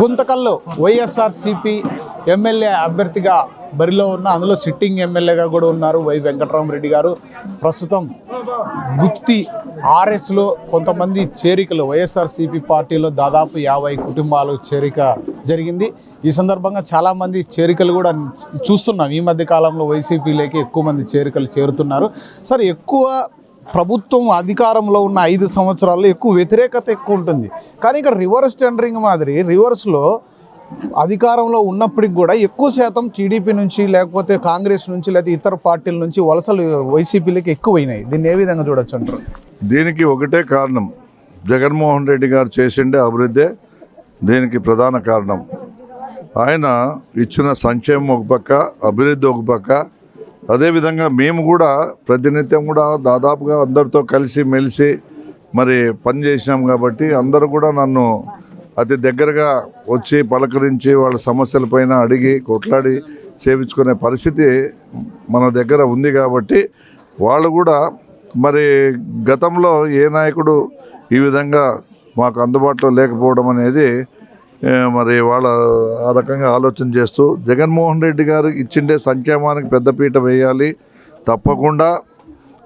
గుంతకల్లో YSRCP MLA అభ్యర్థిగా బరిలో ఉన్న అందులో సిట్టింగ్ ఎమ్మెల్యేగా కూడా ఉన్నారు వై వెంకటరామరెడ్డి గారు. ప్రస్తుతం గుత్తి ఆర్ఎస్లో కొంతమంది చేరికలు వైఎస్ఆర్సీపీ పార్టీలో దాదాపు యాభై కుటుంబాలు చేరిక జరిగింది. ఈ సందర్భంగా చాలామంది చేరికలు కూడా చూస్తున్నాం. ఈ మధ్య కాలంలో వైసీపీలోకి ఎక్కువ మంది చేరికలు చేరుతున్నారు. సార్ ఎక్కువ ప్రభుత్వం అధికారంలో ఉన్న ఐదు సంవత్సరాల్లో ఎక్కువ వ్యతిరేకత ఎక్కువ ఉంటుంది. కానీ ఇక్కడ రివర్స్ టెండరింగ్ మాదిరి రివర్స్లో అధికారంలో ఉన్నప్పటికి కూడా ఎక్కువ శాతం టీడీపీ నుంచి లేకపోతే కాంగ్రెస్ నుంచి లేకపోతే ఇతర పార్టీల నుంచి వలసలు వైసీపీలకి ఎక్కువైనాయి. దీన్ని ఏ విధంగా చూడొచ్చు అంటారు? దీనికి ఒకటే కారణం. జగన్మోహన్ రెడ్డి గారు చేసిండే అభివృద్ధే దీనికి ప్రధాన కారణం. ఆయన ఇచ్చిన సంక్షేమం ఒక పక్క అభివృద్ధి ఒక పక్క అదేవిధంగా మేము కూడా ప్రతినిత్యం కూడా దాదాపుగా అందరితో కలిసి మెలిసి మరి పని చేసినాం కాబట్టి అందరూ కూడా నన్ను అతి దగ్గరగా వచ్చి పలకరించి వాళ్ళ సమస్యలపైన అడిగి కొట్లాడి సేవించుకునే పరిస్థితి మన దగ్గర ఉంది కాబట్టి వాళ్ళు కూడా మరి గతంలో ఏ నాయకుడు ఈ విధంగా మాకు అందుబాటులో లేకపోవడం అనేది మరి వాళ్ళ ఆ రకంగా ఆలోచన చేస్తూ జగన్మోహన్ రెడ్డి గారు ఇచ్చిండే సంక్షేమానికి పెద్దపీట వేయాలి. తప్పకుండా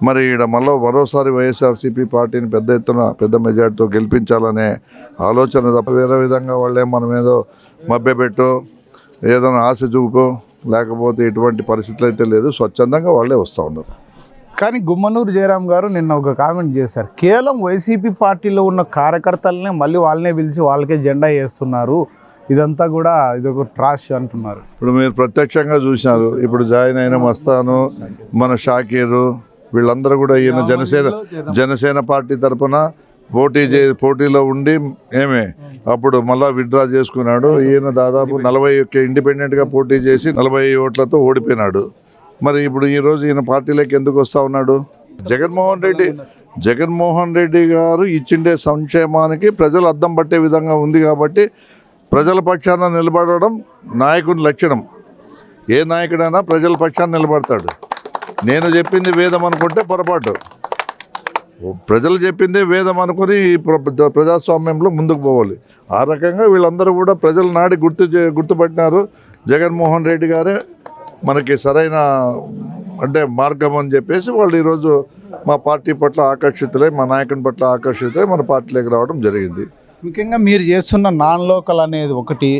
మరి ఈడ మళ్ళీ మరోసారి వైఎస్ఆర్సీపీ పార్టీని పెద్ద ఎత్తున పెద్ద మెజార్టీతో గెలిపించాలనే ఆలోచన తప్ప వేరే విధంగా వాళ్ళే మనం ఏదో మభ్యపెట్టు ఏదైనా ఆశ చూపు లేకపోతే ఎటువంటి పరిస్థితులు అయితే లేదు. స్వచ్ఛందంగా వాళ్ళే వస్తూ ఉన్నారు. కానీ గుమ్మనూరు జయరాం గారు నిన్న ఒక కామెంట్ చేశారు. కేవలం వైసీపీ పార్టీలో ఉన్న కార్యకర్తలనే మళ్ళీ వాళ్ళనే పిలిచి వాళ్ళకే జెండా వేస్తున్నారు. ఇదంతా కూడా ఇది ఒక ట్రాష్ అంటున్నారు. ఇప్పుడు మీరు ప్రత్యక్షంగా చూసినారు. ఇప్పుడు జాయిన్ అయిన మస్తాను మన షాకీరు వీళ్ళందరూ కూడా ఈయన జనసేన జనసేన పార్టీ తరపున పోటీ చే పోటీలో ఉండి ఏమే అప్పుడు మళ్ళా విత్డ్రా చేసుకున్నాడు. ఈయన దాదాపు నలభై ఒక్క ఇండిపెండెంట్గా పోటీ చేసి నలభై ఓట్లతో ఓడిపోయినాడు. మరి ఇప్పుడు ఈరోజు ఈయన పార్టీలోకి ఎందుకు వస్తూ ఉన్నాడు? జగన్మోహన్ రెడ్డి జగన్మోహన్ రెడ్డి గారు ఇచ్చిండే సంక్షేమానికి ప్రజలు అద్దం పట్టే విధంగా ఉంది కాబట్టి ప్రజల పక్షాన నిలబడడం నాయకుని లక్షణం. ఏ నాయకుడైనా ప్రజల పక్షాన నిలబడతాడు. నేను చెప్పింది వేదం అనుకుంటే పొరపాటు. ప్రజలు చెప్పిందే వేదం అనుకుని ఈ ప్ర- ప్రజాస్వామ్యంలో ముందుకు పోవాలి. ఆ రకంగా వీళ్ళందరూ కూడా ప్రజలు నాడి గుర్తు చే- గుర్తుపట్టినారు జగన్మోహన్ రెడ్డి గారే. మనకి సరైన అంటే మార్గం అని చెప్పేసి వాళ్ళు ఈరోజు మా పార్టీ పట్ల ఆకర్షితులై మా నాయకుని పట్ల ఆకర్షితులై మన పార్టీలోకి రావడం జరిగింది. ముఖ్యంగా మీరు చేస్తున్న నాన్ లోకల్ అనేది ఒకటి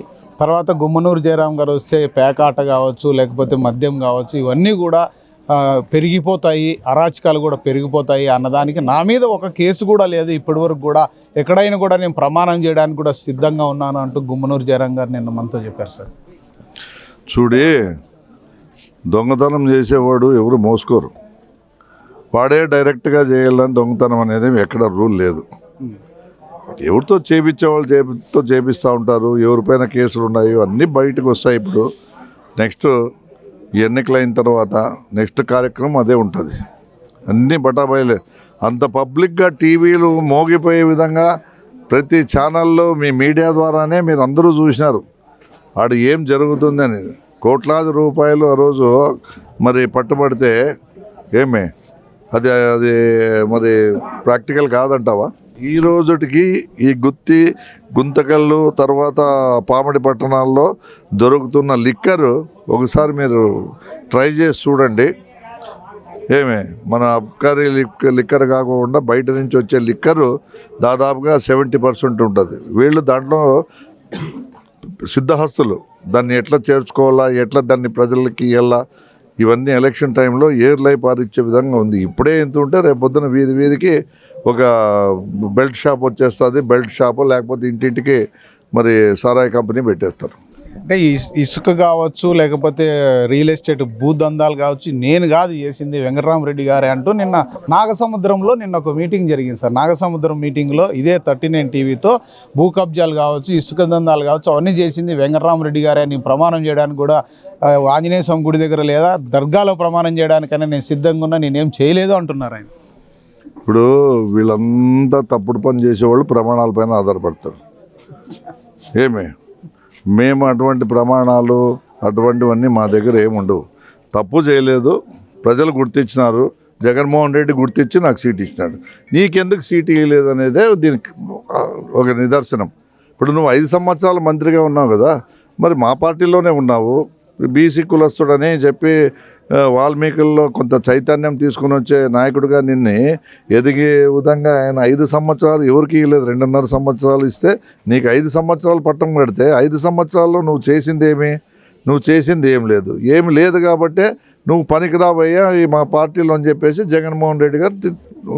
తర్వాత గుమ్మనూరు జయరాం గారు వస్తే పేకాట కావచ్చు లేకపోతే మద్యం కావచ్చు ఇవన్నీ కూడా పెరిగిపోతాయి అరాచకాలు కూడా పెరిగిపోతాయి అన్నదానికి నా మీద ఒక కేసు కూడా లేదు. ఇప్పటివరకు కూడా ఎక్కడైనా కూడా నేను ప్రమాణం చేయడానికి కూడా సిద్ధంగా ఉన్నాను అంటూ గుమ్మనూరు జయరాం గారు నిన్న మనతో చెప్పారు సార్. చూడి దొంగతనం చేసేవాడు ఎవరు మోసుకోరు. వాడే డైరెక్ట్గా చేయాలని దొంగతనం అనేది ఎక్కడ రూల్ లేదు. ఎవరితో చేపించే వాళ్ళు చేపితో చేపిస్తూ ఉంటారు ఎవరిపైన కేసులు ఉన్నాయో అన్నీ బయటకు వస్తాయి ఇప్పుడు. నెక్స్ట్ ఎన్నికలు అయిన తర్వాత నెక్స్ట్ కార్యక్రమం అదే ఉంటుంది. అన్నీ బటాబయలే అంత పబ్లిక్గా టీవీలు మోగిపోయే విధంగా ప్రతి ఛానల్లో మీ మీడియా ద్వారానే మీరు అందరూ చూసినారు. ఆడు ఏం జరుగుతుంది అనేది. కోట్లాది రూపాయలు ఆ రోజు మరి పట్టుబడితే ఏమే? అది అది మరి ప్రాక్టికల్ కాదంటావా? ఈ రోజుటికి ఈ గుత్తి గుంతకల్లు తర్వాత పామడి పట్టణాల్లో దొరుకుతున్న లిక్కరు ఒకసారి మీరు ట్రై చేసి చూడండి. ఏమే? మన అబ్కారీ లిక్ లిక్కర్ కాకుండా బయట నుంచి వచ్చే లిక్కరు దాదాపుగా సెవెంటీ పర్సెంట్ ఉంటుంది. వీళ్ళు దాంట్లో సిద్ధహస్తులు. దాన్ని ఎట్లా చేర్చుకోవాలా ఎట్లా దాన్ని ప్రజలకి ఇవ్వాలా ఇవన్నీ ఎలక్షన్ టైంలో ఏర్ లై పారిచ్చే విధంగా ఉంది. ఇప్పుడే ఎంత ఉంటే రేపు పొద్దున వీధి వీధికి ఒక బెల్ట్ షాప్ వచ్చేస్తుంది. బెల్ట్ షాప్ లేకపోతే ఇంటింటికి మరి సారాయి కంపెనీ పెట్టేస్తారు. అంటే ఇసుక కావచ్చు లేకపోతే రియల్ ఎస్టేట్ భూదందాలు కావచ్చు నేను కాదు చేసింది వెంకటరామరెడ్డి గారే అంటూ నిన్న నాగసముద్రంలో నిన్న ఒక మీటింగ్ జరిగింది సార్. నాగసముద్రం మీటింగ్లో ఇదే థర్టీ నైన్ టీవీతో భూ కబ్జాలు కావచ్చు ఇసుక దందాలు కావచ్చు అవన్నీ చేసింది వెంకటరామరెడ్డి గారే. అని ప్రమాణం చేయడానికి కూడా ఆంజనేయ స్వామి గుడి దగ్గర లేదా దర్గాలో ప్రమాణం చేయడానికైనా నేను సిద్ధంగా ఉన్నా నేనేం చేయలేదు అంటున్నారు ఆయన. ఇప్పుడు వీళ్ళంతా తప్పుడు పని చేసేవాళ్ళు ప్రమాణాలపైన ఆధారపడతారు. ఏమే? మేము అటువంటి ప్రమాణాలు అటువంటివన్నీ మా దగ్గర ఏముండవు తప్పు చేయలేదు. ప్రజలు గుర్తించినారు. జగన్మోహన్ రెడ్డి గుర్తించి నాకు సీట్ ఇచ్చినాడు. నీకెందుకు సీట్ ఇవ్వలేదు అనేదే దీనికి ఒక నిదర్శనం. ఇప్పుడు నువ్వు ఐదు సంవత్సరాలు మంత్రిగా ఉన్నావు కదా. మరి మా పార్టీలోనే ఉన్నావు. బీసీ కులస్తుడని చెప్పి వాల్మీకుల్లో కొంత చైతన్యం తీసుకుని వచ్చే నాయకుడిగా నిన్ను ఎదిగే విధంగా ఆయన ఐదు సంవత్సరాలు ఎవరికి ఇవ్వలేదు. రెండున్నర సంవత్సరాలు ఇస్తే నీకు ఐదు సంవత్సరాలు పట్టం పెడితే ఐదు సంవత్సరాల్లో నువ్వు చేసింది ఏమి? నువ్వు చేసింది ఏం లేదు. ఏమి లేదు కాబట్టే నువ్వు పనికిరాబోయ్యా ఈ మా పార్టీలో అని చెప్పేసి జగన్మోహన్ రెడ్డి గారు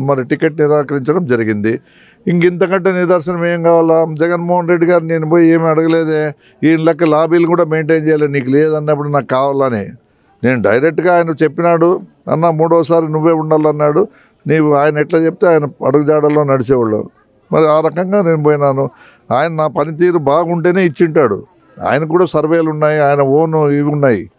మరి టికెట్ నిరాకరించడం జరిగింది. ఇంకింతకంటే నిదర్శనం ఏం కావాలా? జగన్మోహన్ రెడ్డి గారు నేను పోయి ఏమి అడగలేదే? ఈ లెక్క లాబీలు కూడా మెయింటైన్ చేయాలి నీకు లేదన్నప్పుడు నాకు కావాలని. నేను డైరెక్ట్గా ఆయన చెప్పినాడు అన్న మూడోసారి నువ్వే ఉండాలన్నాడు. నీవు ఆయన ఎట్లా చెప్తే ఆయన అడుగుజాడల్లో నడిచేవాళ్ళు. మరి ఆ రకంగా నేను పోయినాను. ఆయన నా పనితీరు బాగుంటేనే ఇచ్చింటాడు. ఆయన కూడా సర్వేలు ఉన్నాయి ఆయన ఓన్ ఇవి ఉన్నాయి.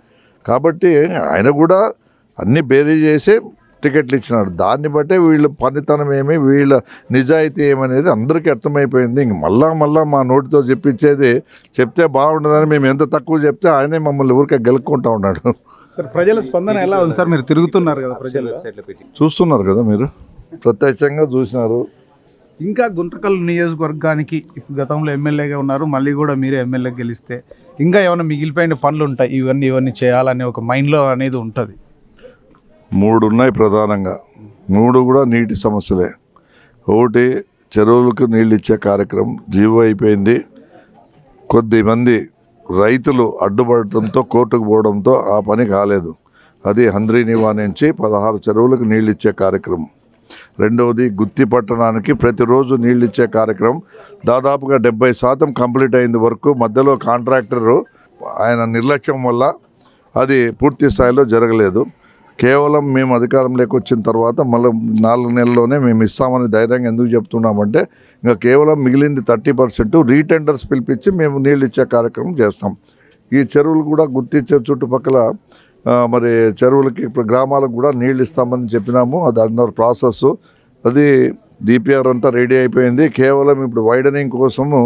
కాబట్టి ఆయన కూడా అన్ని బేరీ చేసి టికెట్లు ఇచ్చినాడు. దాన్ని బట్టే వీళ్ళ పనితనం ఏమి వీళ్ళ నిజాయితీ ఏమనేది అందరికీ అర్థమైపోయింది. ఇంక మళ్ళా మళ్ళా మా నోటితో చెప్పించేది చెప్తే బాగుండదని మేము ఎంత తక్కువ చెప్తే ఆయనే మమ్మల్ని ఊరికే గెలుక్కుంటా ఉన్నాడు. సార్ ప్రజల స్పందన ఎలా ఉంది సార్? మీరు తిరుగుతున్నారు కదా ప్రజలు. చూస్తున్నారు కదా మీరు? ప్రత్యక్షంగా చూసినారు. ఇంకా గుంటకల్ నియోజకవర్గానికి ఇప్పుడు గతంలో ఎమ్మెల్యేగా ఉన్నారు. మళ్ళీ కూడా మీరే ఎమ్మెల్యే గెలిస్తే ఇంకా ఏమైనా మిగిలిపోయిన పనులు ఉంటాయి. ఇవన్నీ ఇవన్నీ చేయాలనే ఒక మైండ్లో అనేది ఉంటుంది. మూడు ఉన్నాయి ప్రధానంగా. మూడు కూడా నీటి సమస్యలే. ఒకటి చెరువులకు నీళ్ళు ఇచ్చే కార్యక్రమం జీవో అయిపోయింది. కొద్దిమంది రైతులు అడ్డుపడటంతో కోర్టుకు పోవడంతో ఆ పని కాలేదు. అది హంద్రి నివా పదహారు చెరువులకు నీళ్ళు ఇచ్చే కార్యక్రమం. రెండవది గుత్తి పట్టణానికి ప్రతిరోజు నీళ్ళు ఇచ్చే కార్యక్రమం. దాదాపుగా డెబ్బై శాతం కంప్లీట్ అయింది వరకు మధ్యలో కాంట్రాక్టరు ఆయన నిర్లక్ష్యం వల్ల అది పూర్తి స్థాయిలో జరగలేదు. కేవలం మేము అధికారంలోకి వచ్చిన తర్వాత మళ్ళీ నాలుగు నెలల్లోనే మేము ఇస్తామని ధైర్యంగా ఎందుకు చెప్తున్నామంటే ఇంకా కేవలం మిగిలింది థర్టీ పర్సెంట్ రీటెండర్స్ పిలిపించి మేము నీళ్ళు ఇచ్చే కార్యక్రమం చేస్తాం. ఈ చెరువులు కూడా గుర్తించే చుట్టుపక్కల మరి చెరువులకి ఇప్పుడు గ్రామాలకు కూడా నీళ్ళు ఇస్తామని చెప్పినాము. అది అన్నారు ప్రాసెస్. అది డిపిఆర్ అంతా రెడీ అయిపోయింది. కేవలం ఇప్పుడు వైడనింగ్ కోసము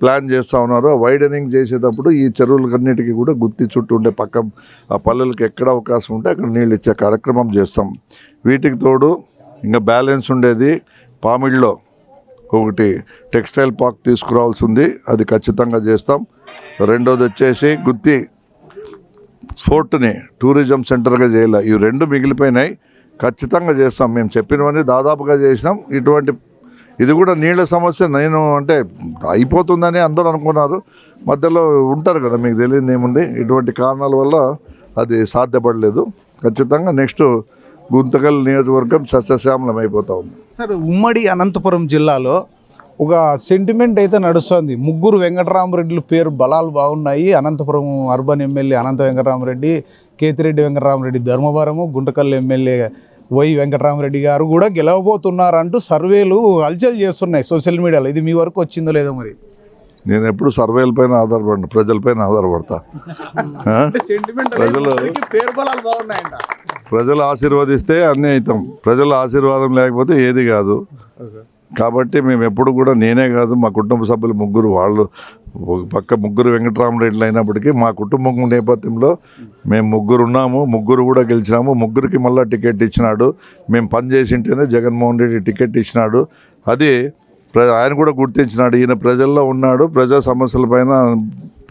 ప్లాన్ చేస్తూ ఉన్నారు ఆ వైడనింగ్ చేసేటప్పుడు ఈ చెరువులకన్నిటికీ కూడా గుత్తి చుట్టూ ఉండే పక్క ఆ పల్లెలకు ఎక్కడ అవకాశం ఉంటే అక్కడ నీళ్ళు ఇచ్చే కార్యక్రమం చేస్తాం. వీటికి తోడు ఇంకా బ్యాలెన్స్ ఉండేది పామిడిలో ఒకటి టెక్స్టైల్ పార్క్ తీసుకురావాల్సి ఉంది అది ఖచ్చితంగా చేస్తాం. రెండోది వచ్చేసి గుత్తి ఫోర్ట్ని టూరిజం సెంటర్గా చేయాలి. ఇవి రెండు మిగిలిపోయినాయి. ఖచ్చితంగా చేస్తాం. మేము చెప్పినవన్నీ దాదాపుగా చేసినాం. ఇటువంటి ఇది కూడా నీళ్ళ సమస్య. నేను అంటే అయిపోతుందని అందరూ అనుకున్నారు. మధ్యలో ఉంటారు కదా మీకు తెలియదు ఏముంది? ఇటువంటి కారణాల వల్ల అది సాధ్యపడలేదు. ఖచ్చితంగా నెక్స్ట్ గుంతకల్ నియోజకవర్గం సస్యశ్యామలం అయిపోతా ఉంది. సార్ ఉమ్మడి అనంతపురం జిల్లాలో ఒక సెంటిమెంట్ అయితే నడుస్తుంది. ముగ్గురు వెంకటరామరెడ్డిల పేరు బలాలు బాగున్నాయి. Anantapuram urban MLA Anantha Venkataramareddy Kethireddy Venkataramareddy Dharmavaram Guntakal MLA Y Venkataramareddy గారు కూడా గెలవబోతున్నారంటూ సర్వేలు అల్చల్ చేస్తున్నాయి సోషల్ మీడియాలో. ఇది మీ వరకు వచ్చిందో లేదో మరి? నేను ఎప్పుడు సర్వేల పైన ఆధారపడిన ప్రజలపైన ఆధారపడతా. ప్రజలు- ప్రజలు ఆశీర్వదిస్తే అన్నీ అవుతాం ప్రజల ఆశీర్వాదం లేకపోతే ఏది కాదు. కాబట్టి మేము ఎప్పుడు కూడా నేనే కాదు మా కుటుంబ సభ్యులు ముగ్గురు వాళ్ళు ఒక పక్క ముగ్గురు వెంకటరామరెడ్డిలు అయినప్పటికీ మా కుటుంబం నేపథ్యంలో మేము ముగ్గురు ఉన్నాము ముగ్గురు కూడా గెలిచినాము. ముగ్గురికి మళ్ళీ టికెట్ ఇచ్చినాడు. మేము పని చేసింటేనే జగన్మోహన్ రెడ్డి టికెట్ ఇచ్చినాడు. అది ఆయన కూడా గుర్తించినాడు. ఈయన ప్రజల్లో ఉన్నాడు. ప్రజా సమస్యలపైన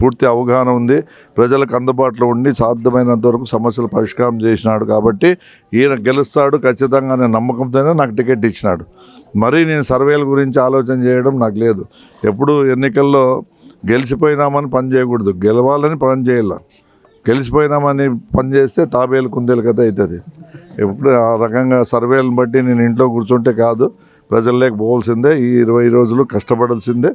పూర్తి అవగాహన ఉంది. ప్రజలకు అందుబాటులో ఉండి సాధ్యమైనంత వరకు సమస్యలు పరిష్కారం చేసినాడు కాబట్టి ఈయన గెలుస్తాడు ఖచ్చితంగా అనే నమ్మకంతోనే నాకు టికెట్ ఇచ్చినాడు. మరీ నేను సర్వేల గురించి ఆలోచన చేయడం నాకు లేదు. ఎప్పుడు ఎన్నికల్లో గెలిచిపోయినామని పని చేయకూడదు. గెలవాలని పని చేయాల. గెలిచిపోయినామని పని చేస్తే తాబేలు కుందేలు కథ అవుతుంది ఎప్పుడు ఆ రకంగా సర్వేలను బట్టి నేను ఇంట్లో కూర్చుంటే కాదు ప్రజల్లోకి పోవాల్సిందే ఈ ఇరవై రోజులు కష్టపడాల్సిందే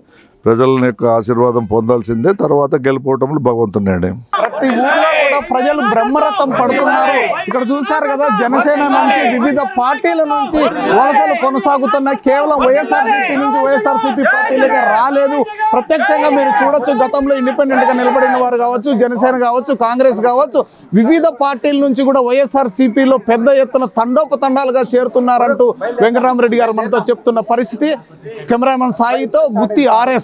ప్రజల యొక్క ఆశీర్వాదం పొందాల్సిందే తర్వాత గెలిపోవటంలో భగవంతున్నాడే ప్రతి ఊళ్ళో కూడా ప్రజలు బ్రహ్మరథం పడుతున్నారు. ఇక్కడ చూశారు కదా జనసేన నుంచి వివిధ పార్టీల నుంచి వలసలు కొనసాగుతున్నాయి. కేవలం వైఎస్ఆర్సీపీ నుంచి వైఎస్ఆర్సీపీ పార్టీలకే రాలేదు. ప్రత్యక్షంగా మీరు చూడొచ్చు గతంలో ఇండిపెండెంట్గా నిలబడిన వారు కావచ్చు జనసేన కావచ్చు కాంగ్రెస్ కావచ్చు వివిధ పార్టీల నుంచి కూడా వైఎస్ఆర్సీపీలో పెద్ద ఎత్తున తండోపతండాలుగా చేరుతున్నారంటూ వెంకటరామరెడ్డి గారు మనతో చెప్తున్న పరిస్థితి. కెమెరామెన్ సాయితో గుత్తి ఆర్ఎస్.